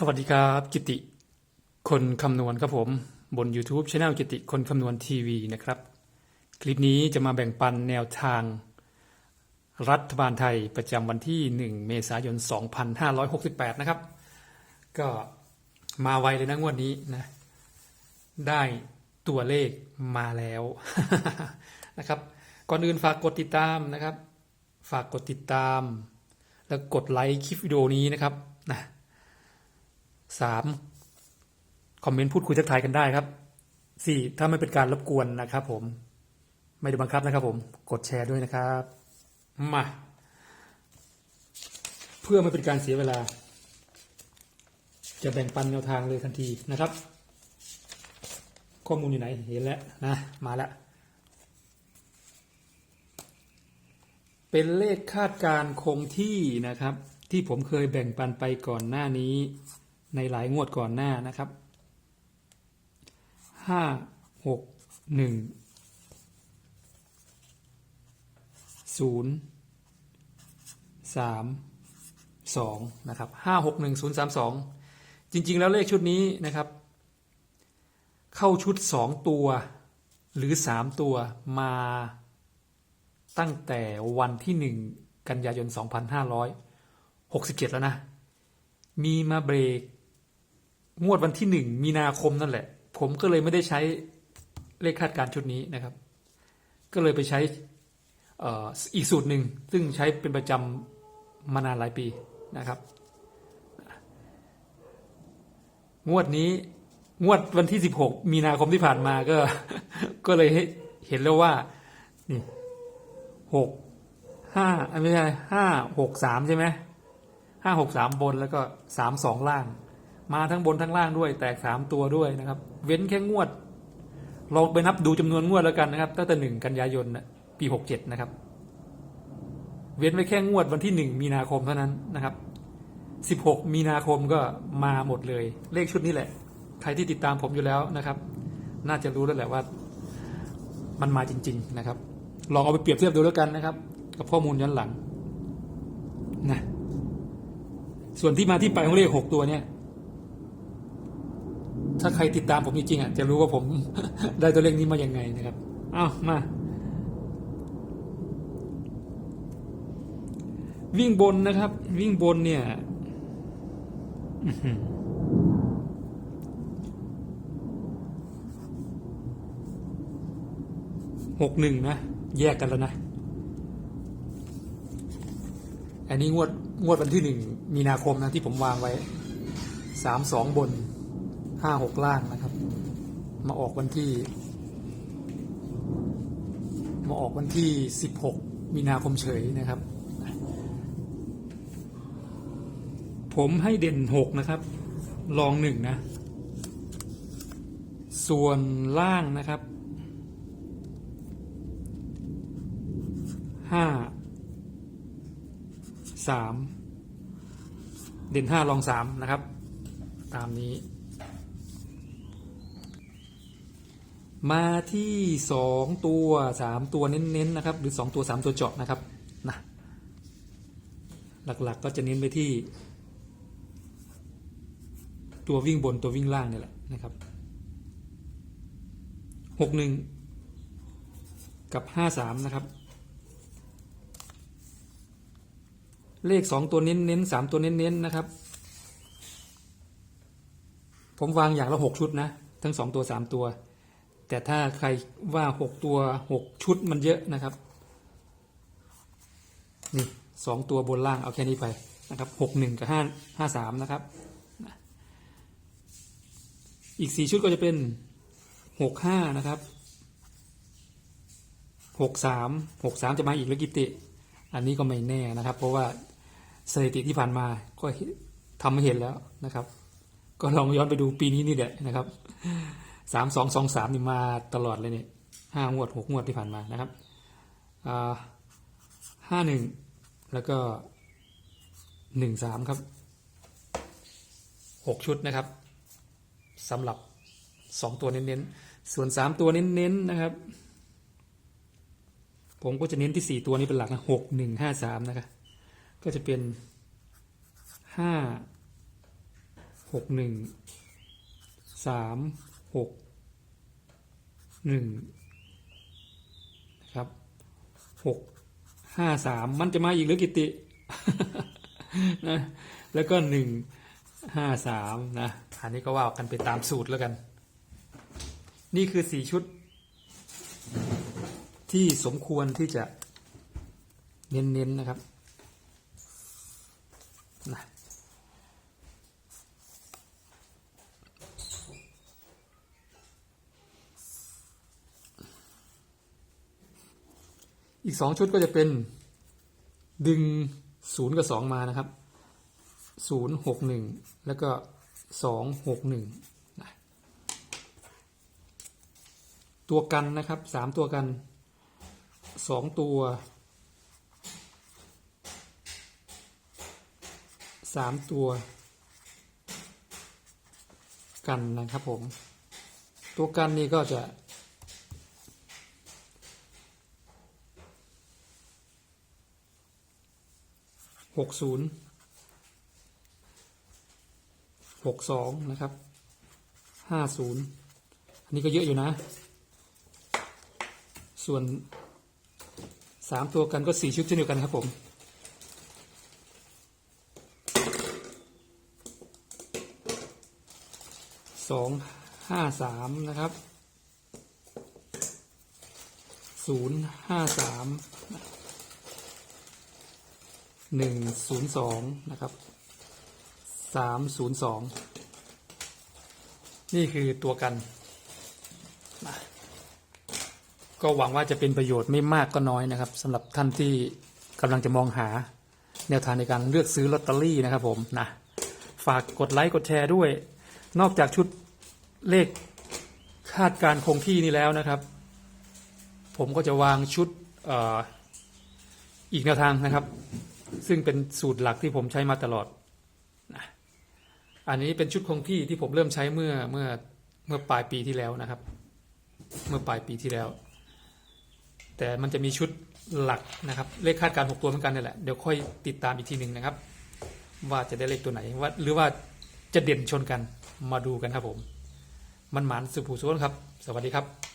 สวัสดีครับกิติ คนคำนวณครับผมบน YouTube Channel กิติคนคำนวณทีวีนะครับ คลิปนี้จะมาแบ่งปันแนวทาง รัฐบาลไทยประจำวันที่ 1 เมษายน 2568 นะครับ ก็มาไวเลยนะงวดนี้นะ ได้ตัวเลขมาแล้วนะครับ ก่อนอื่นฝากกดติดตามนะครับ ฝากกดติดตาม แล้วกดไลค์คลิปวิดีโอนี้นะครับนะ สามคอมเมนต์พูดคุยทักทายกันได้ครับสี่ถ้าไม่เป็นการรบกวนนะครับ ผม ไม่ได้บังคับนะครับ ผม กดแชร์ด้วยนะครับมาเพื่อไม่เป็นการเสียเวลา จะแบ่งปันแนวทางเลยทันทีนะครับ ข้อมูลอยู่ไหนเห็นแล้วนะมาแล้วเป็นเลขคาดการณ์คงที่นะครับ ที่ผมเคยแบ่งปันไปก่อนหน้านี้ ในหลายงวดก่อนหน้านะครับห้าหกหนึ่งศูนย์สามสองนะครับห้าหกหนึ่งศูนย์สามสองจริง ๆ แล้วเลขชุดนี้นะครับ เข้าชุดสองตัวหรือสามตัวมาตั้งแต่วันที่หนึ่งกันยายน 2567 แล้วนะ มีมาเบรก งวดวันที่หนึ่งมีนาคมนั่นแหละ ผมก็เลยไม่ได้ใช้เลขคาดการชุดนี้นะครับ ก็เลยไปใช้อีกสูตรหนึ่งซึ่งใช้เป็นประจำมานานหลายปีนะครับ งวดนี้งวดวันที่ 16 มีนาคมที่ผ่านมาก็ ก็เลยเห็นแล้วว่านี่หกห้าไม่ใช่ห้าหกสามใช่ไหมห้าหกสามบนแล้วก็สามสองล่าง มาทั้งบนทั้งล่างด้วย แตกสามตัวด้วยนะครับ เว้นแค่งวดเราไปนับดูจำนวนงวดแล้วกันนะครับตั้งแต่หนึ่งกันยายนปีหกเจ็ดนะครับ เว้นไว้แค่งวดวันที่หนึ่งมีนาคมเท่านั้นนะครับสิบหกมีนาคมก็มาหมดเลย เลขชุดนี้แหละ ใครที่ติดตามผมอยู่แล้วนะครับ น่าจะรู้แล้วแหละว่า มันมาจริง ๆนะครับลองเอาไปเปรียบเทียบดูแล้วกันนะครับ กับข้อมูลย้อนหลังนะส่วนที่มาที่ไปของเลขหกตัวเนี่ย ถ้าใครติดตามผมจริงๆอะจะรู้ว่าผมได้ตัวเลขนี้มาอย่างไงนะครับอ้าวมา วิ่งบนนะครับ วิ่งบนเนี่ยอื้อหือหกหนึ่งนะ แยกกันแล้วนะ อันนี้งวดงวดวันที่หนึ่งมีนาคมนะที่ผมวางไว้สามสองบน ห้าหกล่างนะครับ มาออกวันที่ มาออกวันที่สิบหกมีนาคมเฉยนะครับ ผมให้เด่นหกนะครับ ลองหนึ่งนะ ส่วนล่างนะครับห้าสามเด่นห้าลองสามนะครับ ตามนี้ มาที่สองตัวสามตัวเน้นๆนะครับ หรือสองตัวสามตัวเจาะนะครับนะหลักๆก็จะเน้นไปที่ ตัววิ่งบนตัววิ่งล่างนี่แหละนะครับหกหนึ่งกับห้าสามนะครับ เลขสองตัวเน้นเน้นสามตัวเน้นเน้นนะครับ ผมวางอย่างละหกชุดนะ ทั้งสองตัวสามตัว แต่ถ้าใครว่าหกตัวหกชุดมันเยอะนะครับ นี่สองตัวบนล่างเอาแค่นี้ไปนะครับหกหนึ่งกับห้าห้าสามนะครับ อีกสี่ชุดก็จะเป็นหกห้านะครับหกสามหกสามจะมาอีกแล้วกิติ อันนี้ก็ไม่แน่นะครับ เพราะว่าสถิติที่ผ่านมาก็ทำให้เห็นแล้วนะครับ ก็ลองย้อนไปดูปีนี้นี่แหละนะครับ สามสองสองสามนี่มาตลอดเลยเนี่ยห้างวดหกงวดที่ผ่านมานะครับห้าหนึ่งแล้วก็หนึ่งสามครับหกชุดนะครับสำหรับสองตัวเน้นๆ ส่วนสามตัวเน้นๆนะครับ ผมก็จะเน้นที่สี่ตัวนี้เป็นหลักนะหกหนึ่งห้าสามนะครับก็จะเป็นห้าหกหนึ่งสาม หกหนึ่งนะครับหกห้าสามมันจะมาอีกหรือกิตินะแล้วก็หนึ่งห้าสามนะอันนี้ก็ว่ากันไปตามสูตรแล้วกัน นี่คือสี่ชุด ที่สมควรที่จะเน้นๆนะครับนะ อีกสองชุดก็จะเป็นดึงศูนย์กับสองมานะครับศูนย์หกหนึ่งแล้วก็สองหกหนึ่งนะตัวกันนะครับสามตัวกันสองตัวสามตัวกันนะครับผม ตัวกันนี่ก็จะ หกศูนย์หกสองนะครับห้าศูนย์อันนี้ก็เยอะอยู่นะ ส่วนสามตัวกันก็สี่ชุดเช่นเดียวกันครับผมสองห้าสามนะครับศูนย์ห้าสาม หนึ่งศูนย์สองนะครับสามศูนย์สองนี่คือตัวกัน ก็หวังว่าจะเป็นประโยชน์ไม่มากก็น้อยนะครับสำหรับท่านที่กำลังจะมองหา แนวทางในการเลือกซื้อลอตเตอรี่นะครับผมนะฝากกดไลค์กดแชร์ด้วย นอกจากชุดเลขคาดการคงที่นี่แล้วนะครับ ผมก็จะวางชุดอออีกแนวทางนะครับ ซึ่งเป็นสูตรหลักที่ผมใช้มาตลอดนะอันนี้เป็นชุดคงที่ที่ผมเริ่มใช้เมื่อเมื่อเมื่อปลายปีที่แล้วนะครับ เมื่อปลายปีที่แล้ว แต่มันจะมีชุดหลักนะครับ เลขคาดการหกตัวเหมือนกันนี่แหละเดี๋ยวค่อยติดตามอีกทีหนึ่งนะครับ ว่าจะได้เลขตัวไหนว่าหรือว่าจะเด่นชนกันมาดูกันครับผม มันหมานสืบผูสวนครับ สวัสดีครับ